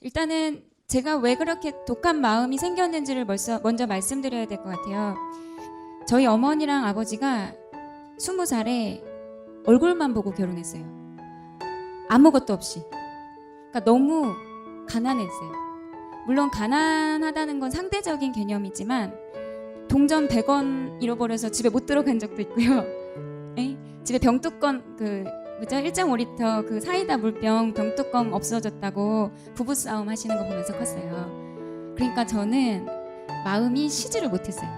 일단은 제가 왜 그렇게 독한 마음이 생겼는지를 먼저, 먼저 말씀드려야 될 것 같아요. 저희 어머니랑 아버지가 스무 살에 얼굴만 보고 결혼했어요. 아무것도 없이. 그러니까 너무 가난했어요. 물론 가난하다는 건 상대적인 개념이지만 동전 100원 잃어버려서 집에 못 들어간 적도 있고요. 에? 집에 병뚜껑 그 뭐죠? 1.5리터 그 사이다 물병 병뚜껑 없어졌다고 부부 싸움 하시는 거 보면서 컸어요. 그러니까 저는 마음이 쉬지를 못했어요.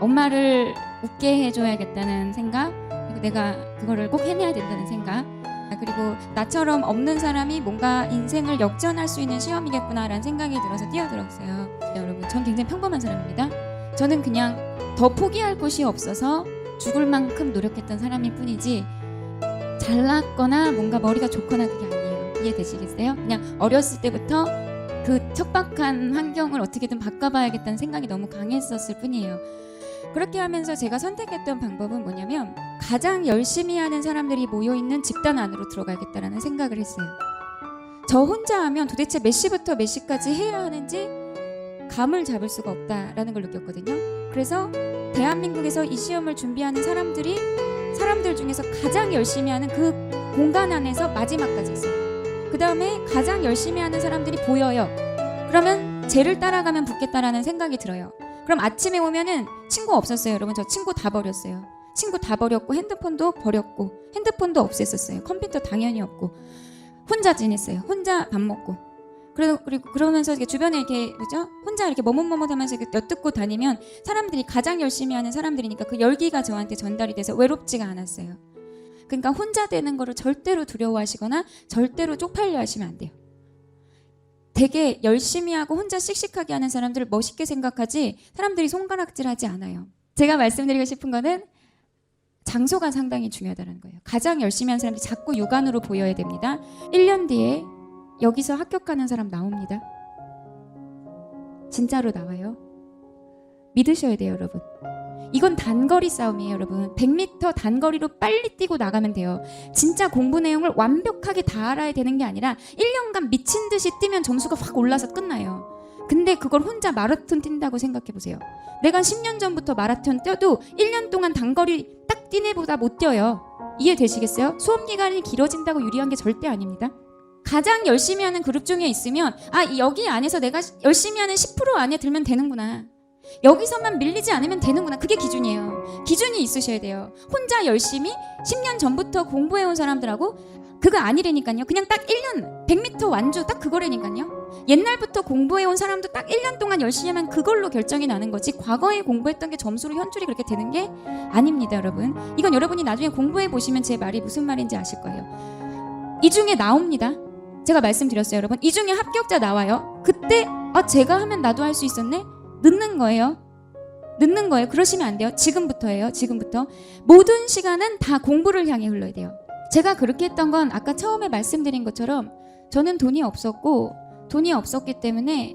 엄마를 웃게 해줘야겠다는 생각, 그리고 내가 그거를 꼭 해내야 된다는 생각, 아, 그리고 나처럼 없는 사람이 뭔가 인생을 역전할 수 있는 시험이겠구나라는 생각이 들어서 뛰어들었어요. 네, 여러분, 전 굉장히 평범한 사람입니다. 저는 그냥 더 포기할 곳이 없어서 죽을 만큼 노력했던 사람일 뿐이지 잘났거나 뭔가 머리가 좋거나 그게 아니에요. 이해되시겠어요? 그냥 어렸을 때부터 그 척박한 환경을 어떻게든 바꿔봐야겠다는 생각이 너무 강했었을 뿐이에요. 그렇게 하면서 제가 선택했던 방법은 뭐냐면 가장 열심히 하는 사람들이 모여 있는 집단 안으로 들어가야겠다라는 생각을 했어요. 저 혼자 하면 도대체 몇 시부터 몇 시까지 해야 하는지 감을 잡을 수가 없다라는 걸 느꼈거든요. 그래서 대한민국에서 이 시험을 준비하는 사람들이 사람들 중에서 가장 열심히 하는 그 공간 안에서 마지막까지 있어요. 그 다음에 가장 열심히 하는 사람들이 보여요. 그러면 쟤를 따라가면 붙겠다라는 생각이 들어요. 그럼 아침에 오면은 친구 없었어요, 여러분. 저 친구 다 버렸어요. 친구 다 버렸고 핸드폰도 버렸고 핸드폰도 없앴었어요. 컴퓨터 당연히 없고 혼자 지냈어요. 혼자 밥 먹고. 그리고 그리고 그러면서 이렇게 주변에 이렇게 그죠? 혼자 이렇게 머뭇머뭇하면서 이렇게 엿듣고 다니면 사람들이 가장 열심히 하는 사람들이니까 그 열기가 저한테 전달이 돼서 외롭지가 않았어요. 그러니까 혼자 되는 거를 절대로 두려워하시거나 절대로 쪽팔려 하시면 안 돼요. 되게 열심히 하고 혼자 씩씩하게 하는 사람들을 멋있게 생각하지 사람들이 손가락질하지 않아요. 제가 말씀드리고 싶은 거는 장소가 상당히 중요하다는 거예요. 가장 열심히 하는 사람들이 자꾸 육안으로 보여야 됩니다. 1년 뒤에 여기서 합격하는 사람 나옵니다. 진짜로 나와요. 믿으셔야 돼요, 여러분. 이건 단거리 싸움이에요, 여러분. 100m 단거리로 빨리 뛰고 나가면 돼요. 진짜 공부 내용을 완벽하게 다 알아야 되는 게 아니라 1년간 미친 듯이 뛰면 점수가 확 올라서 끝나요. 근데 그걸 혼자 마라톤 뛴다고 생각해 보세요. 내가 10년 전부터 마라톤 뛰어도 1년 동안 단거리 딱뛴 애보다 못 뛰어요. 이해되시겠어요? 수업 기간이 길어진다고 유리한 게 절대 아닙니다. 가장 열심히 하는 그룹 중에 있으면 아 여기 안에서 내가 열심히 하는 10% 안에 들면 되는구나. 여기서만 밀리지 않으면 되는구나. 그게 기준이에요. 기준이 있으셔야 돼요. 혼자 열심히 10년 전부터 공부해온 사람들하고 그거 아니라니까요. 그냥 딱 1년 100m 완주 딱 그거라니까요. 옛날부터 공부해온 사람도 딱 1년 동안 열심히 하면 그걸로 결정이 나는 거지 과거에 공부했던 게 점수로 현출이 그렇게 되는 게 아닙니다 여러분 이건 여러분이 나중에 공부해 보시면 제 말이 무슨 말인지 아실 거예요 이 중에 나옵니다 제가 말씀드렸어요 여러분. 이 중에 합격자 나와요. 그때 아 제가 하면 나도 할 수 있었네? 늦는 거예요. 늦는 거예요. 그러시면 안 돼요. 지금부터예요 지금부터. 모든 시간은 다 공부를 향해 흘러야 돼요. 제가 그렇게 했던 건 아까 처음에 말씀드린 것처럼 저는 돈이 없었고 돈이 없었기 때문에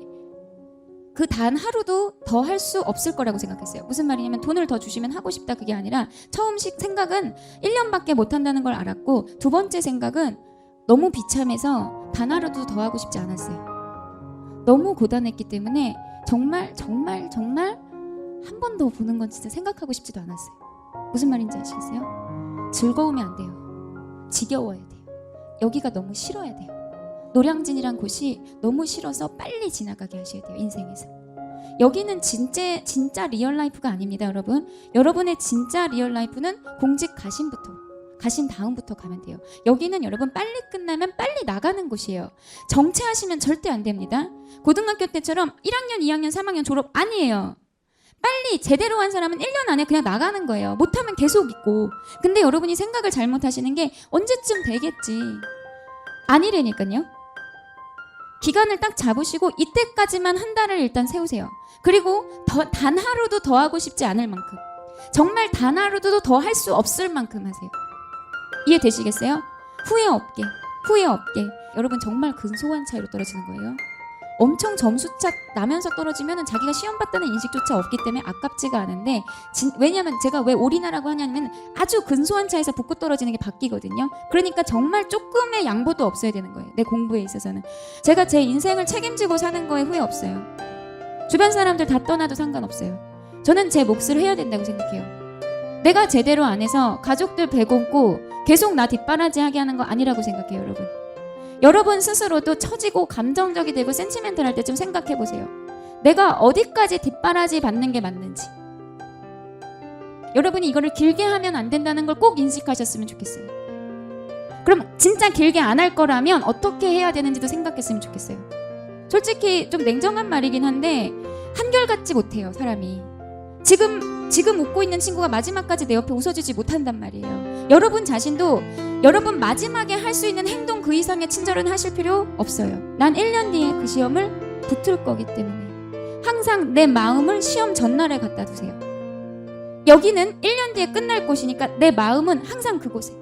그 단 하루도 더 할 수 없을 거라고 생각했어요. 무슨 말이냐면 돈을 더 주시면 하고 싶다 그게 아니라 처음식 생각은 1년밖에 못 한다는 걸 알았고 두 번째 생각은 너무 비참해서 단 하루도 더 하고 싶지 않았어요. 너무 고단했기 때문에 정말 정말 정말 한 번 더 보는 건 진짜 생각하고 싶지도 않았어요. 무슨 말인지 아시겠어요? 즐거우면 안 돼요. 지겨워야 돼요. 여기가 너무 싫어야 돼요. 노량진이란 곳이 너무 싫어서 빨리 지나가게 하셔야 돼요 인생에서 여기는 진짜 진짜 리얼 라이프가 아닙니다 여러분 여러분의 진짜 리얼 라이프는 공직 가신부터 가신 다음부터 가면 돼요. 여기는 여러분 빨리 끝나면 빨리 나가는 곳이에요. 정체하시면 절대 안 됩니다. 고등학교 때처럼 1학년 2학년 3학년 졸업 아니에요. 빨리 제대로 한 사람은 1년 안에 그냥 나가는 거예요. 못하면 계속 있고. 근데 여러분이 생각을 잘못하시는 게 언제쯤 되겠지? 아니라니까요. 기간을 딱 잡으시고 이때까지만 한 달을 일단 세우세요. 그리고 더, 단 하루도 더 하고 싶지 않을 만큼. 정말 단 하루도 더 할 수 없을 만큼 하세요. 이해되시겠어요? 후회 없게 후회 없게 여러분 정말 근소한 차이로 떨어지는 거예요. 엄청 점수차 나면서 떨어지면 자기가 시험 봤다는 인식조차 없기 때문에 아깝지가 않은데 진- 왜냐하면 제가 왜 올인하라고 하냐면 아주 근소한 차에서 붙고 떨어지는 게 바뀌거든요. 그러니까 정말 조금의 양보도 없어야 되는 거예요. 내 공부에 있어서는 제가 제 인생을 책임지고 사는 거에 후회 없어요. 주변 사람들 다 떠나도 상관없어요. 저는 제 몫을 해야 된다고 생각해요. 내가 제대로 안 해서 가족들 배고프고 계속 나 뒷바라지 하게 하는 거 아니라고 생각해요, 여러분. 여러분 스스로도 처지고 감정적이 되고 센치멘탈할 때 좀 생각해 보세요. 내가 어디까지 뒷바라지 받는 게 맞는지. 여러분이 이거를 길게 하면 안 된다는 걸 꼭 인식하셨으면 좋겠어요. 그럼 진짜 길게 안 할 거라면 어떻게 해야 되는지도 생각했으면 좋겠어요. 솔직히 좀 냉정한 말이긴 한데 한결같지 못해요, 사람이. 지금 지금 웃고 있는 친구가 마지막까지 내 옆에 웃어주지 못한단 말이에요. 여러분 자신도 여러분 마지막에 할 수 있는 행동 그 이상의 친절은 하실 필요 없어요. 난 1년 뒤에 그 시험을 붙을 거기 때문에 항상 내 마음을 시험 전날에 갖다 두세요. 여기는 1년 뒤에 끝날 곳이니까 내 마음은 항상 그곳에.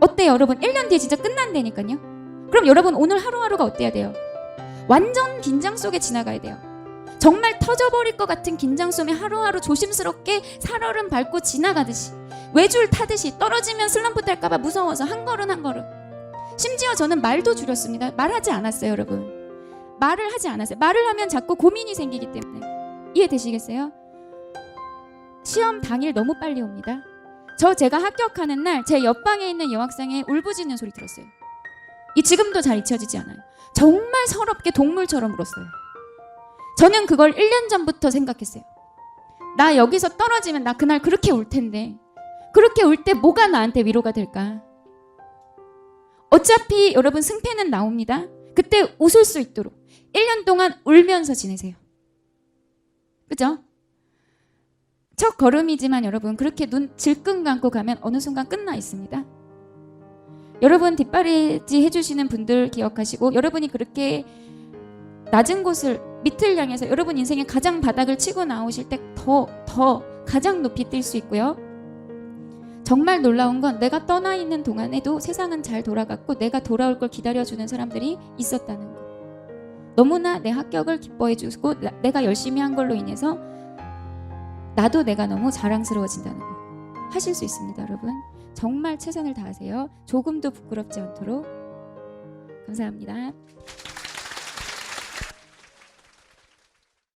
어때요, 여러분? 1년 뒤에 진짜 끝난다니까요. 그럼 여러분 오늘 하루하루가 어때야 돼요? 완전 긴장 속에 지나가야 돼요. 정말 터져버릴 것 같은 긴장 속에 하루하루 조심스럽게 살얼음 밟고 지나가듯이 외줄 타듯이 떨어지면 슬럼프 탈까봐 무서워서 한 걸음 한 걸음. 심지어 저는 말도 줄였습니다. 말하지 않았어요, 여러분. 말을 하지 않았어요. 말을 하면 자꾸 고민이 생기기 때문에 이해되시겠어요? 시험 당일 너무 빨리 옵니다. 저 제가 합격하는 날 제 옆방에 있는 여학생의 울부짖는 소리 들었어요. 이 지금도 잘 잊혀지지 않아요. 정말 서럽게 동물처럼 울었어요. 저는 그걸 1년 전부터 생각했어요. 나 여기서 떨어지면 나 그날 그렇게 울 텐데. 그렇게 울 때 뭐가 나한테 위로가 될까? 어차피 여러분 승패는 나옵니다. 그때 웃을 수 있도록 1년 동안 울면서 지내세요. 그죠? 첫 걸음이지만 여러분 그렇게 눈 질끈 감고 가면 어느 순간 끝나 있습니다. 여러분 뒷바라지 해주시는 분들 기억하시고 여러분이 그렇게 낮은 곳을 밑을 향해서 여러분 인생의 가장 바닥을 치고 나오실 때 더 더 가장 높이 뛸 수 있고요. 정말 놀라운 건 내가 떠나 있는 동안에도 세상은 잘 돌아갔고 내가 돌아올 걸 기다려주는 사람들이 있었다는 거. 너무나 내 합격을 기뻐해주고 나- 내가 열심히 한 걸로 인해서 나도 내가 너무 자랑스러워진다는 거. 하실 수 있습니다, 여러분. 정말 최선을 다하세요. 조금도 부끄럽지 않도록. 감사합니다.